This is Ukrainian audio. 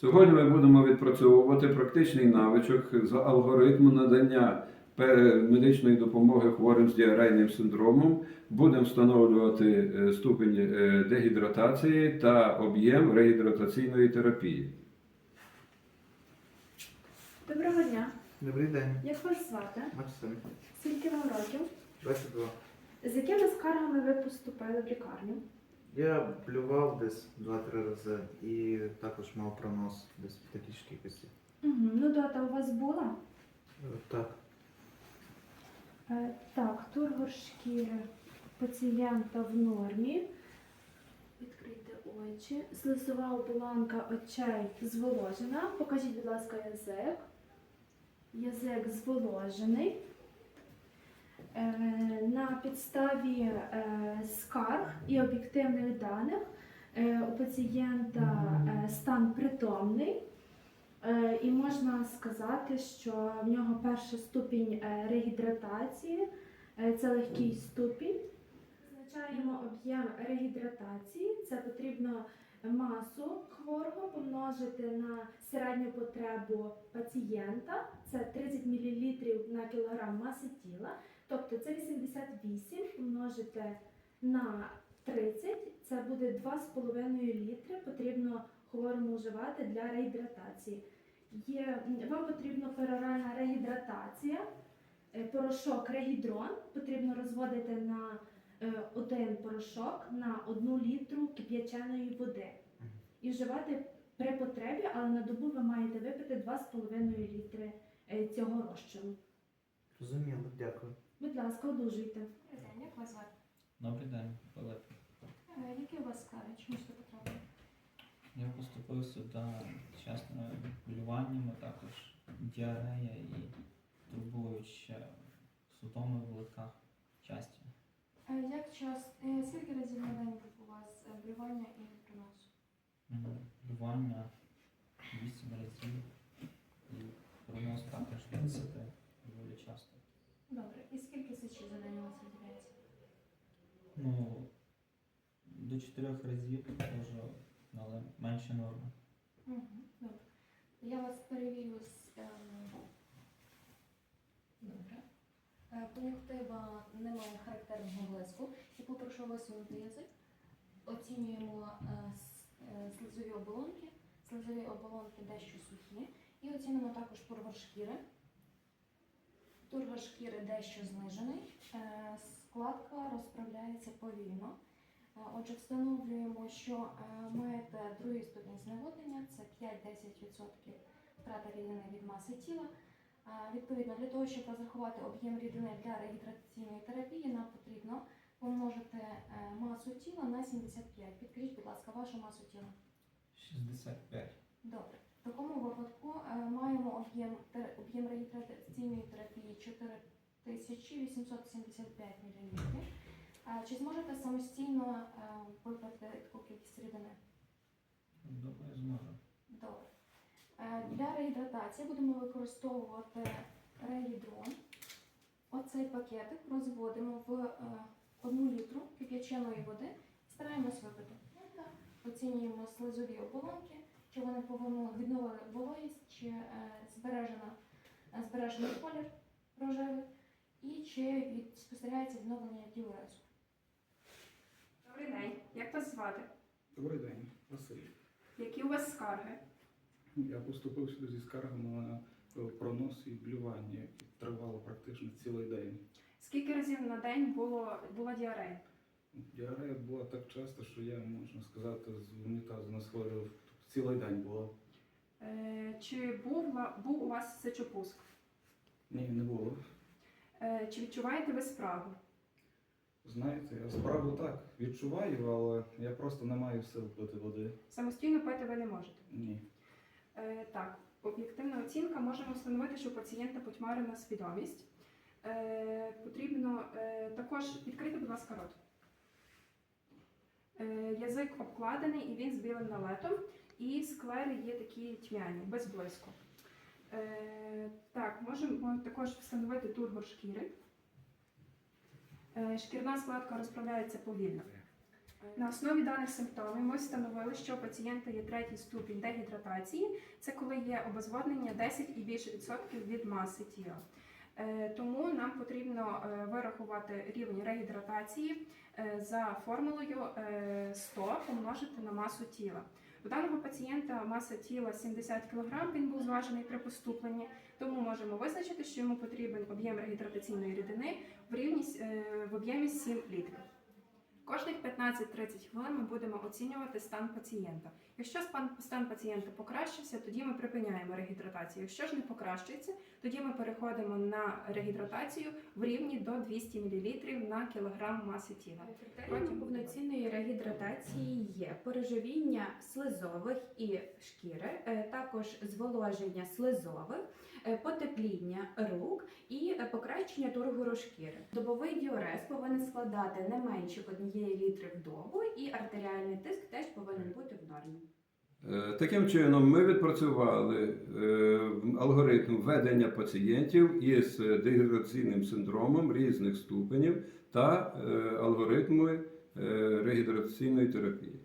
Сьогодні ми будемо відпрацьовувати практичний навичок з алгоритму надання медичної допомоги хворим з діарейним синдромом. Будемо встановлювати е, ступень е, дегідратації та об'єм регідратаційної терапії. Доброго дня. Добрий день, Як вас звати? Максим. Скільки вам років? 22. З якими скаргами ви поступили в лікарню? Я плював десь 2-3 рази і також мав пронос десь в такій ж кількості. Угу. Нудота у вас була? Е, Так, Е, так, тургор шкіри пацієнта в нормі. Відкрийте очі. Слизова оболонка очей зволожена. Покажіть, будь ласка, язик. Язик зволожений. Е, на підставі е, скарг і об'єктивних даних е, у пацієнта стан притомний. І можна сказати, що в нього перший ступінь регідратації це легкий ступінь. Визначаємо об'єм регідратації. Це потрібно масу хворого помножити на середню потребу пацієнта. Це 30 мл на кілограм маси тіла. Тобто це 88 помножити на 30, це буде 2,5 літри. Потрібно хворому вживати для регідратації. Є, вам потрібна пероральна регідратація, е, порошок регідрон потрібно розводити на е, один порошок на одну літру кип'яченої води і вживати при потребі, але на добу ви маєте випити 2,5 літри е, цього розчину. розуміло, дякую. Будь ласка, одужуйте. Добрий день, як вас звати? Добрий день, Пилип. Е, Які у вас скарги? Чому сюди потрапили? Я поступив сюди чесно полюваннями, також діарея і турбуючі судоми в литках часті. Е, Як час, е, скільки разів на день у вас е, блювання і принос? М, Блювання 8 разів і пронос також 10 доволі часто. Сечі за день у вас виділяється? Ну, до 4 разів можу, але менше норми. Добре. Я вас перевірю з ем, Добре. Е, Кон'юктива немає характерного блиску і попрошу висунути язик. Оцінюємо е, с- е, слизові оболонки. Слизові оболонки дещо сухі. І оцінимо також тургор шкіри. Тургор шкіри дещо знижений. Е, Складка розправляється повільно. Е, Отже, встановлюємо, що е, маєте другий ступінь зневоднення, це 5-10% втрата рідини від маси тіла. Відповідно, для того, щоб розрахувати об'єм рідини для регідраційної терапії, нам потрібно помножити масу тіла на 75. Підкажіть, будь ласка, вашу масу тіла. 65. Добре. В такому випадку е, маємо об'єм регідраційної терапії 4875 мл. Е, Чи зможете самостійно е, випити таку кількість рідини? Думаю, зможу. Добре. Для регідратації будемо використовувати регідрон. Оцей пакетик розводимо в одну літру кип'яченої води і стараємось випити. Оцінюємо слизові оболонки, чи вони повернули, відновили вологість, чи е, збережена, е, збережений колір рожевий, і чи від, спостерігається відновлення діурезу. Добрий день. Як вас звати? Добрий день, Василь. Які у вас скарги? Я поступив сюди зі скаргами на е, пронос і блювання, яке тривало практично цілий день. Скільки разів на день було, була діарея? Діарея була так часто, що я, можна сказати, з унітазу не схворював. Тобто цілий день було. Е, чи був, ва- був у вас сечопуск? Ні, не було. Е, чи відчуваєте ви спрагу? Знаєте, я справу так відчуваю, але я просто не маю сил пити води. Самостійно пити ви не можете. Ні. Е, так, об'єктивна оцінка можемо встановити, що у пацієнта потьмарена свідомість. Е, потрібно е, також відкрити, будь ласка, рот. Е, язик обкладений і він з білим налетом, і склери є такі тьмяні, без блиску. Е, так, можемо також встановити тургор шкіри. Е, шкірна складка розправляється повільно. На основі даних симптомів ми встановили, що у пацієнта є третій ступінь дегідратації. Це коли є обезводнення 10 і більше відсотків від маси тіла. Е, Тому нам потрібно е, вирахувати рівень регідратації е, за формулою е, 100 помножити на масу тіла. У даного пацієнта маса тіла 70 кг, він був зважений при поступленні, тому можемо визначити, що йому потрібен об'єм регідратаційної рідини в рівні е, в об'ємі 7 літрів. Кожних 15-30 хвилин ми будемо оцінювати стан пацієнта. Якщо стан пацієнта покращився, тоді ми припиняємо регідратацію. Якщо ж не покращується, тоді ми переходимо на регідратацію в рівні до 200 мл на кілограм маси тіла. Критерієм повноцінної регідратації є переживіння слизових і шкіри, е, також зволоження слизових, е, потепління рук і покращення тургору шкіри. Добовий діурез повинен складати не менше однієї літри в добу, і артеріальний тиск теж повинен бути в нормі. Е, Таким чином, ми відпрацювали е, алгоритм ведення пацієнтів із дегідраційним синдромом різних ступенів та е, алгоритми регідраційної терапії.